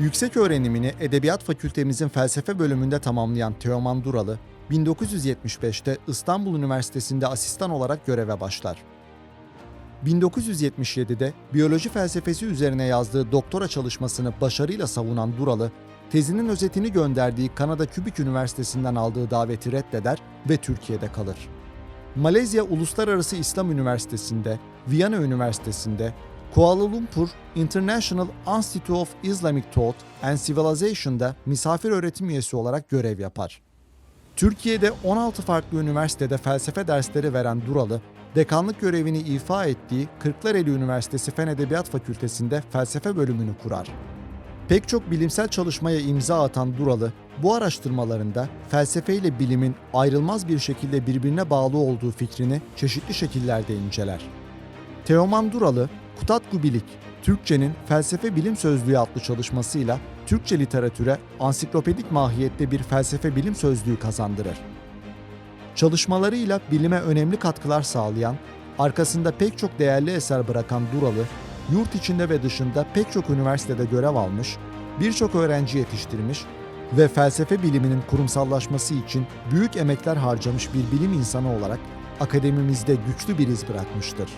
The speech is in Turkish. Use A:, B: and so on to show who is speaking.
A: Yüksek öğrenimini Edebiyat Fakültemizin felsefe bölümünde tamamlayan Teoman Duralı, 1975'te İstanbul Üniversitesi'nde asistan olarak göreve başlar. 1977'de biyoloji felsefesi üzerine yazdığı doktora çalışmasını başarıyla savunan Duralı, tezinin özetini gönderdiği Kanada Kübik Üniversitesi'nden aldığı daveti reddeder ve Türkiye'de kalır. Malezya Uluslararası İslam Üniversitesi'nde, Viyana Üniversitesi'nde, Kuala Lumpur International Institute of Islamic Thought and Civilization'da misafir öğretim üyesi olarak görev yapar. Türkiye'de 16 farklı üniversitede felsefe dersleri veren Duralı, dekanlık görevini ifa ettiği Kırklareli Üniversitesi Fen Edebiyat Fakültesi'nde felsefe bölümünü kurar. Pek çok bilimsel çalışmaya imza atan Duralı, bu araştırmalarında felsefe ile bilimin ayrılmaz bir şekilde birbirine bağlı olduğu fikrini çeşitli şekillerde inceler. Teoman Duralı, Kutat Gubilik, Türkçenin Felsefe Bilim Sözlüğü adlı çalışmasıyla Türkçe literatüre ansiklopedik mahiyette bir felsefe bilim sözlüğü kazandırır. Çalışmalarıyla bilime önemli katkılar sağlayan, arkasında pek çok değerli eser bırakan Duralı, yurt içinde ve dışında pek çok üniversitede görev almış, birçok öğrenci yetiştirmiş ve felsefe biliminin kurumsallaşması için büyük emekler harcamış bir bilim insanı olarak akademimizde güçlü bir iz bırakmıştır.